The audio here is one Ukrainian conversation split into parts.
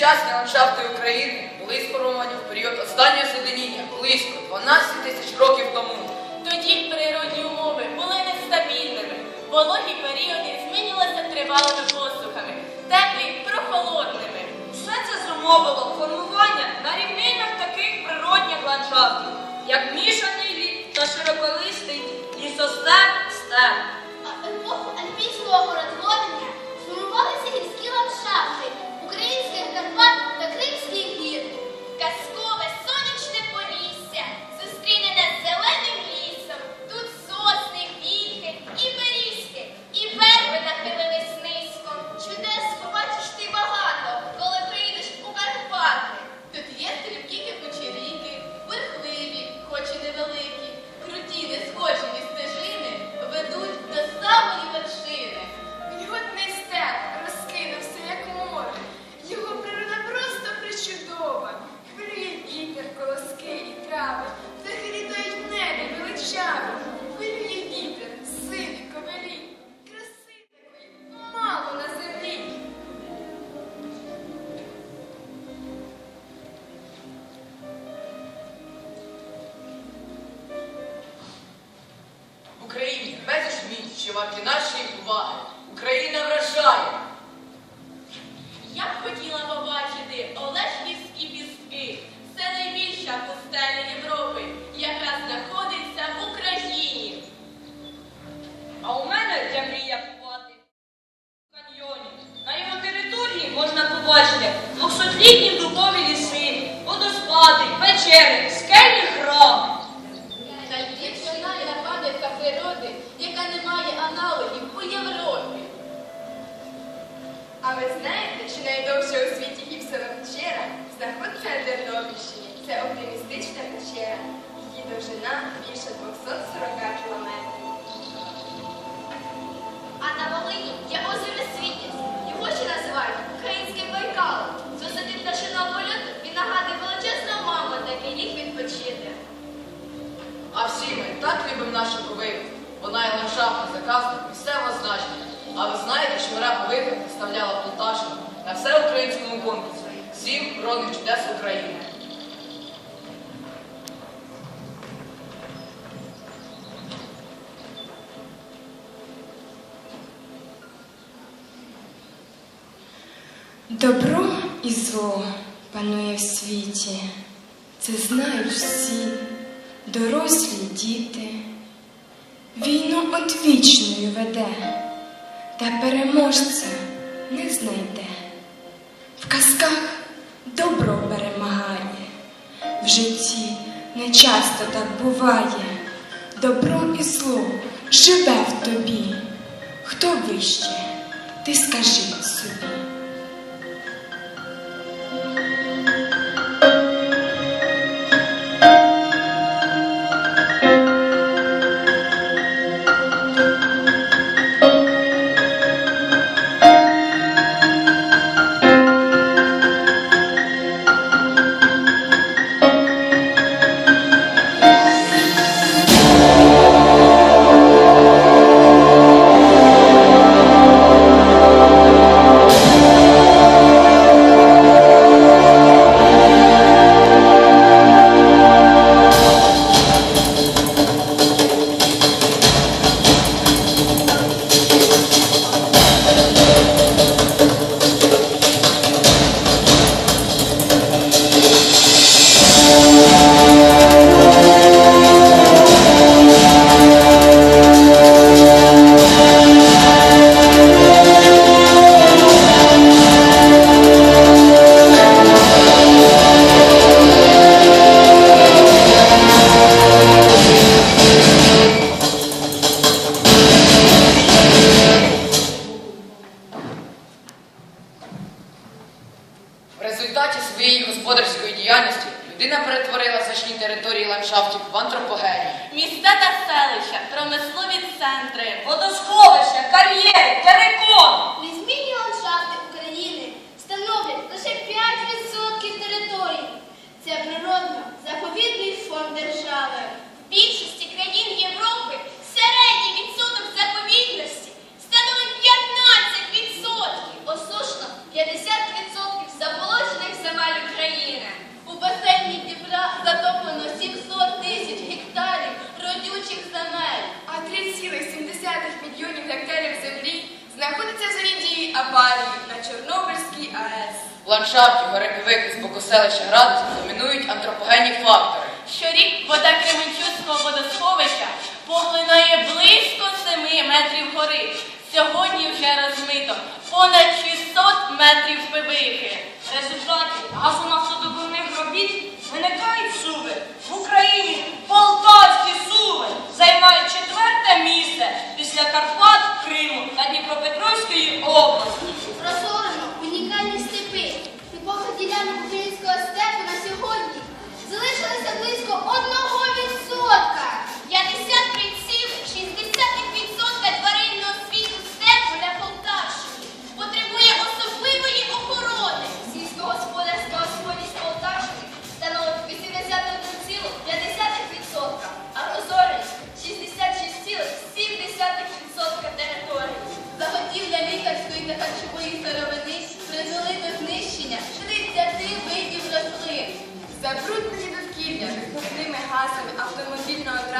сучасні ландшафти України були сформовані в період останнього суденіння близько 12 тисяч років тому. Тоді природні умови були нестабільними, вологі періоди змінювалися тривалими посухами, теплі прохолодними. Все це зумовило формування на рівнинах таких природних ландшафтів, як мішаний ліс та широколистий лісостеп степ. А епоху альпійського городворення and what можна побачити двохсотлітні дубові ліси, водоспади, печери, скельні храми. Найбільша нападика природи, яка не має аналогів у Європі. А ви знаєте, що найдовша у світі гіпсова печера знаходиться на Тернопільщині. Це оптимістична печера. Її довжина більше 240 кілометрів. А на Волині є озеро Світязь називають український байкал. Досидить пташина польот і нагадує мама, маму, який їх відпочити. А всі ми так любимо нашу ковивку. Вона є ландшафтна заказник місцевого значення. А ви знаєте, що мера повивка представляла Плуташина на всеукраїнському конкурсі сім природних чудес України. Добро і зло панує в світі, це знають всі, дорослі діти. Війну одвічною веде, та переможця не знайде. В казках добро перемагає, в житті не часто так буває. Добро і зло живе в тобі. Хто вище, ти скажи собі. Центри, водосховища, кар'єри, терикон. Аварії на Чорнобильській АЕС. В ландшафті горепівих з боку селища Градус домінують антропогенні фактори. Щорік вода Кременчуцького водосховища поглинає близько 7 метрів гори. Сьогодні вже розмито понад 600 метрів пивихи. Результаті газонафтодобувних робіт виникають суви. В Україні полтавські суви займають четверте місце після Карпат, Криму та Дніпропетровської області.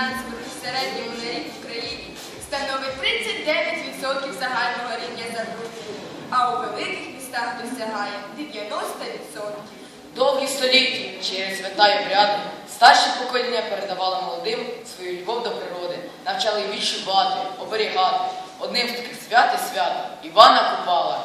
Транспорту в середньому на рік в Україні становить 39% загального рівня забруднення, а у великих містах досягає 90%. Довгі століття через свята й обряди старші покоління передавали молодим свою любов до природи, навчали відчувати, оберігати. Одним з таких свят і свято Івана Купала.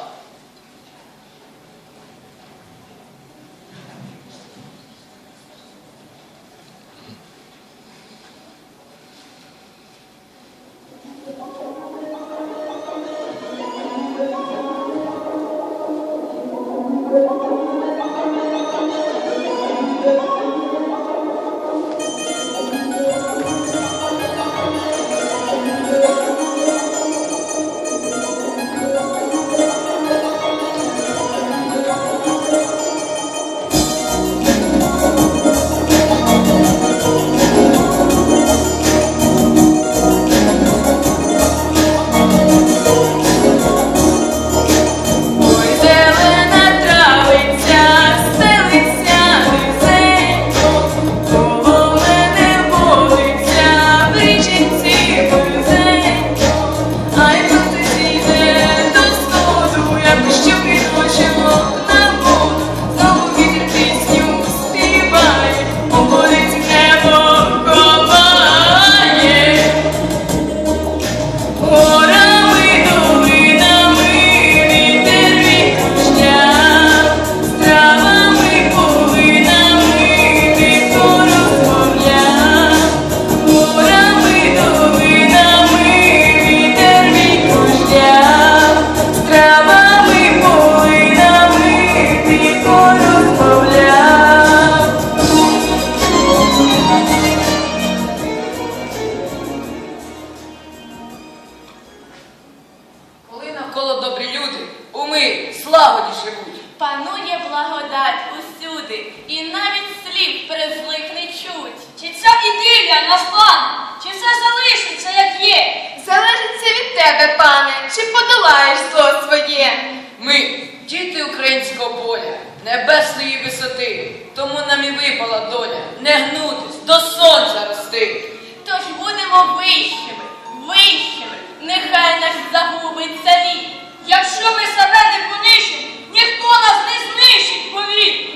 Тебе, пане, чи подолаєш зло своє. Ми, діти українського поля, небесної висоти, тому нам і випала доля не гнутись, до сонця рости. Тож будемо вищими, вищими, нехай нас загубиться вік. Якщо ми себе не понищимо, ніхто нас не знищить, повір.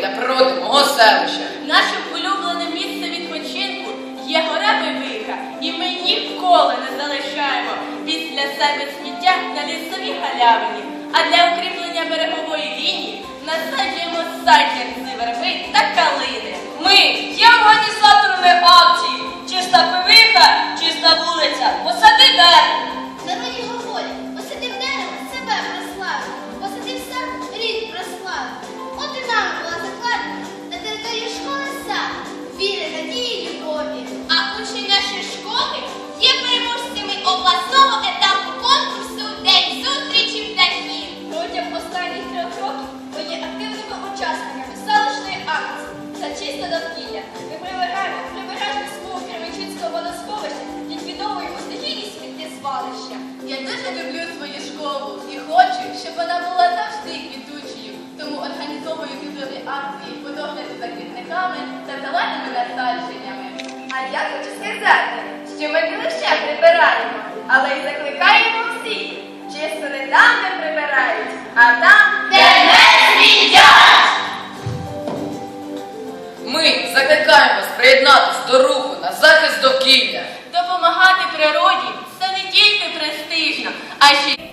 Це шкідливо природи мого селища. Наше улюблене місце відпочинку є гора Бивиха, і ми ніколи не залишаємо після себе сміття на лісовій галявині. А для укріплення берегової лінії насаджуємо саджанці верби та калини. Ми є організаторами акції. Чиста пивиха, чиста вулиця. Посади дерево. Віри, надії, любові. А учні нашої школи є переможцями обласного етапу конкурсу День зустрічі птахів. Протягом останніх трьох років ми є активними учасниками селищної акції за чисте довкілля. Ми прибираємо прибираємо свого Кременчуцького водосховища, ліквідовуємо стихійні сміттєзвалища. Я дуже люблю свою школу і хочу, щоб вона була завжди квітучою. Тому організовую квітові акції за квітниками та зеленими насадженнями. А я хочу сказати, що ми не лише прибираємо, але й закликаємо всіх. Чисто не там, де прибирають, а там, де не сміттять. Ми закликаємо вас приєднатись до руху на захист довкілля. Допомагати природі це не тільки престижно, а ще й